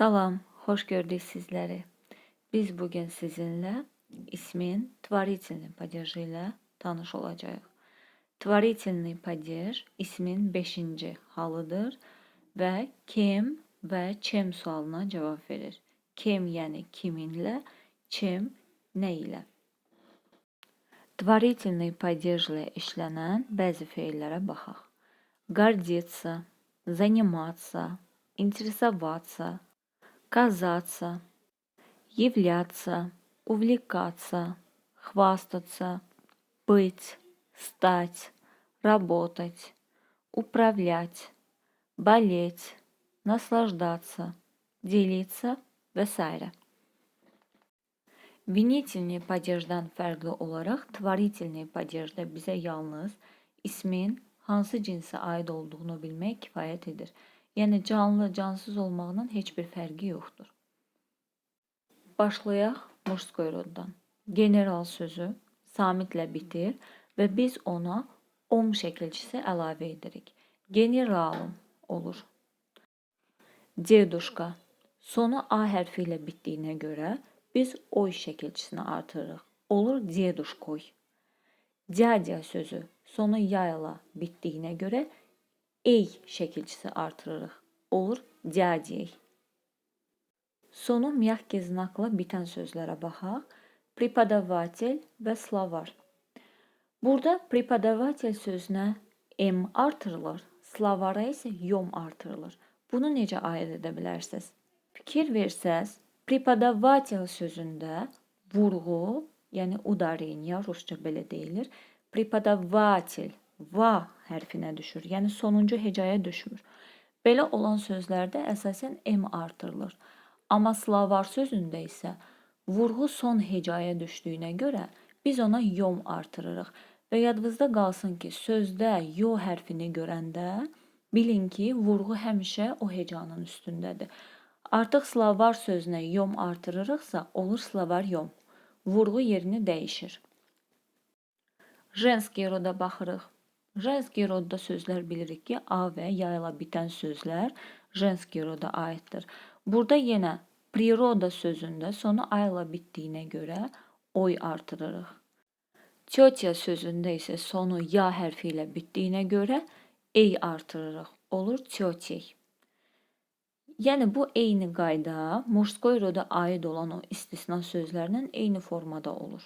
Salam, hoş gördük sizleri. Biz bugün sizinle ismin tvarительный падежи ile tanış olacağız. Tvarительный падеж ismin 5. halıdır ve kim ve çem sualına cevap verir. Kim yani kiminle, çem ne ile. Tvarительный падеж ile işlenen bəzi feillərə baxaq. Гордиться, заниматься, интересоваться, казаться, являться, увлекаться, хвастаться, быть, стать, работать, управлять, болеть, наслаждаться, делиться vesaire. Vinительный падежdən fərqli olaraq tvarительный падежdə bizə yalnız ismin hansı cinsə aid olduğunu bilmək kifayət edir. Yəni canlı, cansız olmağının heç bir fərqi yoxdur. Başlayaq muşkoy roddan. General sözü samitlə bitir və biz ona om şəkilçisi əlavə edirik. Generalım olur. Deduşka sonu a hərfi ilə bitdiyinə görə biz oy şəkilçisini artırırıq. Olur deduşkoy. Dядя sözü sonu ya ilə bitdiyinə görə ey şəkilçisi artırırıq. Olur dядей. Sonu mягкий znakla bitən sözlərə baxaq. Преподаватель və словарь. Burada преподаватель sözünə m artırılır, slovara isə yom artırılır. Bunu necə ayırt edə bilərsiniz? Fikir versəz, преподаватель sözündə vurğu, yəni udareniya rusca belə deyilir. Преподаватель va hərfinə düşür. Yəni sonuncu hecaya düşmür. Belə olan sözlərdə əsasən m artırılır. Amma slavar sözündə isə vurğu son hecaya düşdüyünə görə biz ona yom artırırıq. Və yadınızda qalsın ki, sözdə yo hərfini görəndə bilin ki, vurğu həmişə o hecanın üstündədir. Artıq slavar sözünə yom artırırıqsa, olur slavar yom. Vurğu yerini dəyişir. Jenski roda baxırıq. Женский rodda sözlər bilirik ki, a və ya ilə bitən sözlər женский roda aiddir. Burada yenə природа sözündə sonu a ilə bitdiyinə görə oy artırırıq. Tетя sözündə isə sonu ya hərfi ilə bitdiyinə görə ey artırırıq. Olur тетей. Yəni bu eyni qayda muşkoy roda aid olan o istisna sözlərlə eyni formada olur.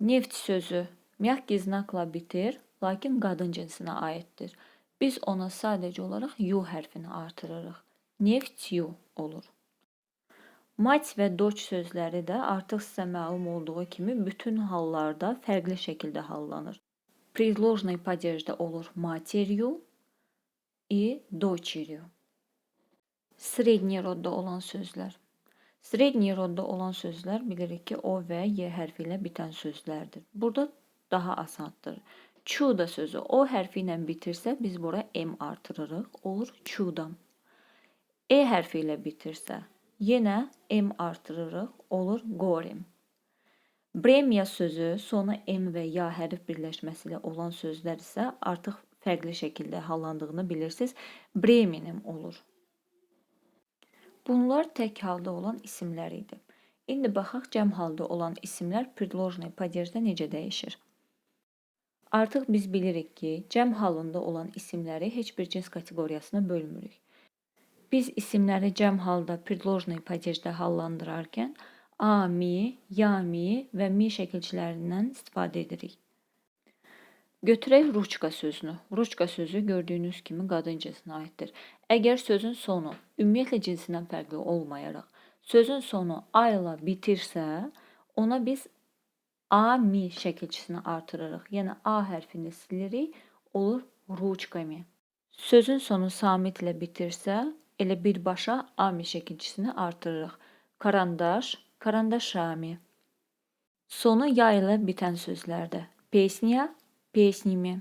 Neft sözü mягкий znakla bitir, lakin qadın cinsinə aiddir. Biz ona sadəcə olaraq yu hərfini artırırıq. Neftyu olur. Mать və doç sözləri də artıq sizə məlum olduğu kimi bütün hallarda fərqli şəkildə hallanır. Предложный падежdə olur матерью и дочерью. Sredni rodda olan sözlər. Sredni rodda olan sözlər bilirik ki, o və y hərfi ilə bitən sözlərdir. Burada daha asandır. Çuda sözü o hərfi ilə bitirsə biz bura m artırırıq. Olur çudam. E hərfi ilə bitirsə yenə m artırırıq. Olur qorim. Bremiya sözü sonu m və ya hərf birləşməsi ilə olan sözlər isə artıq fərqli şəkildə hallandığını bilirsiniz. Breminim olur. Bunlar tək halda olan isimlər idi. İndi baxaq cəm halda olan isimlər predlojenə padyerzdə necə dəyişir. Artıq biz bilirik ki, cəm halında olan isimləri heç bir cins kateqoriyasına bölmürük. Biz isimləri cəm halda предложный падежdə hallandırarkən a, mi, ya, mi və mi şəkilçilərindən istifadə edirik. Götürək ruçka sözünü. Ruçka sözü gördüyünüz kimi qadın cinsinə aiddir. Əgər sözün sonu ümumiyyətlə cinsindən fərqli olmayaraq, sözün sonu a ilə bitirsə, ona biz A mi şəkilçisini artırırıq. Yəni A hərfini silirik, olur ruçkami. Sözün sonu samit ilə bitirsə, elə birbaşa A mi şəkilçisini artırırıq. Karandaş, karandaşami. Sonu ya ilə bitən sözlərdə. Pesniya, pesnimi.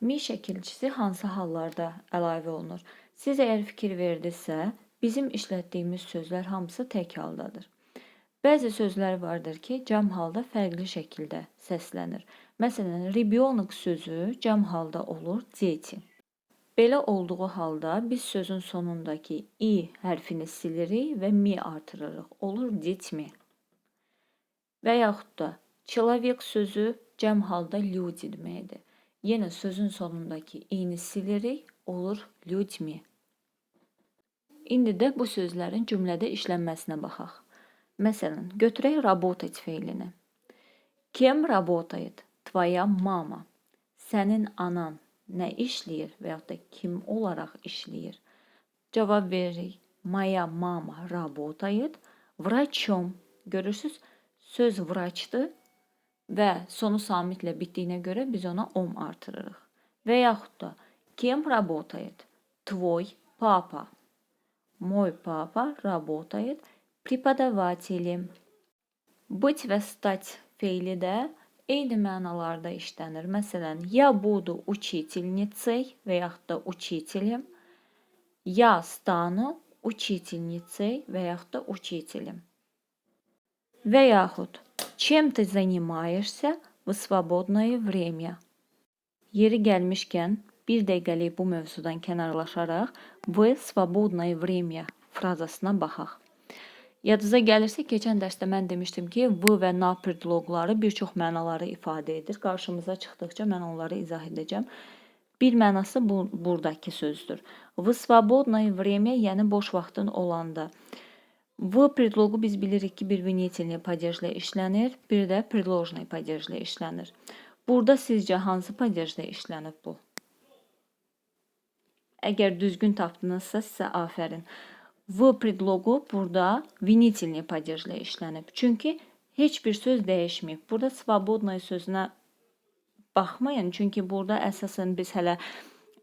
Mi şəkilçisi hansı hallarda əlavə olunur? Siz əgər fikir verdinizsə, bizim işlətdiyimiz sözlər hamısı tək haldadır. Bəzi sözlər vardır ki, cəm halda fərqli şəkildə səslənir. Məsələn, rебенок sözü cəm halda olur дети. Belə olduğu halda biz sözün sonundakı i hərfini silirik və mi artırırıq. Olur детьми. Və yaxud da человек sözü cəm halda люди deməkdir. Yenə sözün sonundakı i-ni silirik, olur людьми. İndi də bu sözlərin cümlədə işlənməsinə baxaq. Məsələn, götürək работать feilini. Кем работает твоя мама? Sənin anan nə işləyir və yaxud da kim olaraq işləyir? Cavab veririk. Моя мама работает врачом. Görürsüz, söz vraçdır və sonu samitlə bitdiyinə görə biz ona om artırırıq. Və yaxud da кем работает твой папа? Мой папа работает преподавателем. Быть və stать feili də eyni mənalarda işlənir. Məsələn, я буду учительницей və yaxud da учителем. Я стану учительницей və yaxud da учителем. Və yaxud чем ты занимаешься в свободное время? Yeri gəlmişkən bir dəqiqəlik bu mövzudan kənarlaşaraq в свободное время frazasına baxaq. Yadınıza gəlirsə, keçən dərsdə mən demişdim ki, v və na predloqları bir çox mənaları ifadə edir. Qarşımıza çıxdıqca mən onları izah edəcəm. Bir mənası bu burdakı sözdür. В свободное время, yəni boş vaxtın olanda. V predloqu biz bilirik ki, bir винительный падежlə işlənir, bir də предложный падежlə işlənir. Burada sizcə hansı падежlə işlənib bu? Əgər düzgün tapdınızsa sizə afərin. V predloqu burada винительный падежlə işlənib. Çünki heç bir söz dəyişməyib. Burada свободное sözünə baxmayın, çünki burada əsasən biz hələ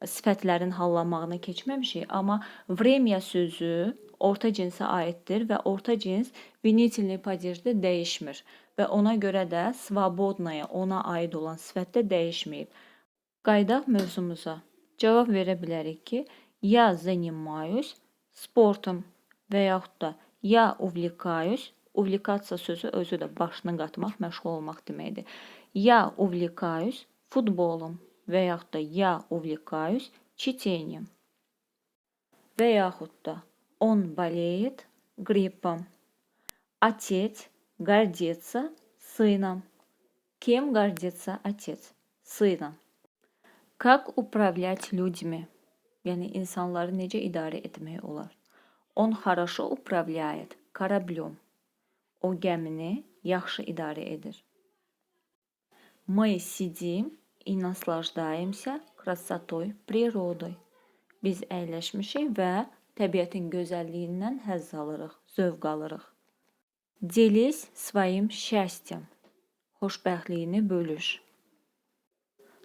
sifətlərin hallanmağına keçməmişik, amma время sözü orta cinsə aiddir və orta cins винительный падежdə dəyişmir və ona görə də свободное ona aid olan sifət də dəyişməyib. Qaydaq mövzumuza. Cavab verə bilərik ki, я занимаюсь спортом və yaxud da я увлекаюсь, увлекаться sözü özü də başını qatmaq, məşğul olmaq deməkdir. Я увлекаюсь футболом və da я увлекаюсь чтением. Və da он болеет гриппом. Отец гордится сыном. Кем гордится отец? Сыном. Как управлять людьми? Yəni insanları necə idarə etmək olar? Он хорошо управляет кораблем. O gəmini yaxşı idarə edir. Мы сидим и наслаждаемся красотой природы. Biz əyləşmişik və təbiətin gözəlliyindən həzz alırıq, zövq alırıq. Делись своим счастьем. Xoşbəxtliyini bölüş.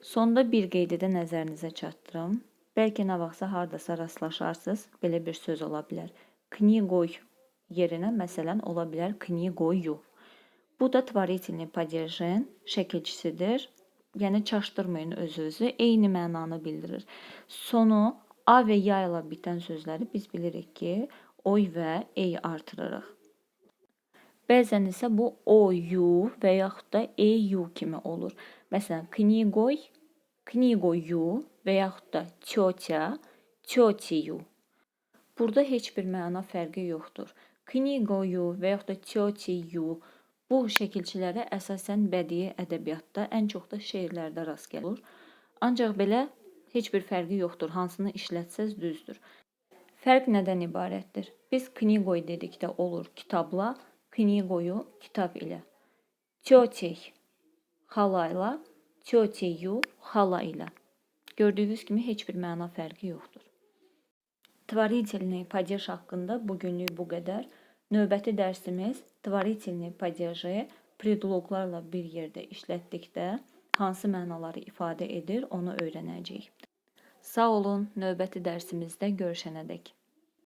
Sonda bir qeydi də nəzərinizə çatdırım. Bəlkə nə vaxtsa hardasa rastlaşarsınız, belə bir söz ola bilər. Knigoy yerinə məsələn ola bilər knigoyu. Bu da tvarительный падежin şəkilçisidir. Yəni çaşdırmayın öz-özü, eyni mənanı bildirir. Sonu a və ya ilə bitən sözləri biz bilirik ki, oy və ey artırırıq. Bəzən isə bu o, yu və yaxud da e, yu kimi olur. Məsələn, knigoy, knigoyu veyahut da tiyotya, tiyotiyu. Burada heç bir məna fərqi yoxdur. Knigoyu veyahut da tiyotyu bu şəkilçilərə əsasən bədii ədəbiyyatda, ən çox da şeirlərdə rast gəlir. Ancaq belə heç bir fərqi yoxdur. Hansını işlətsəz düzdür. Fərq nədən ibarətdir? Biz knigoy dedikdə olur kitabla, knigoyu kitab ilə. Tiyotey xala ilə, tiyoteyu xala. Gördüyünüz kimi heç bir məna fərqi yoxdur. Tvoritelni padyaş haqqında bugünlük bu qədər. Növbəti dərsimiz tvoritelni padyajı predloqlarla bir yerdə işlətdikdə hansı mənaları ifadə edir, onu öyrənəcəyik. Sağ olun, növbəti dərsimizdə görüşənədək.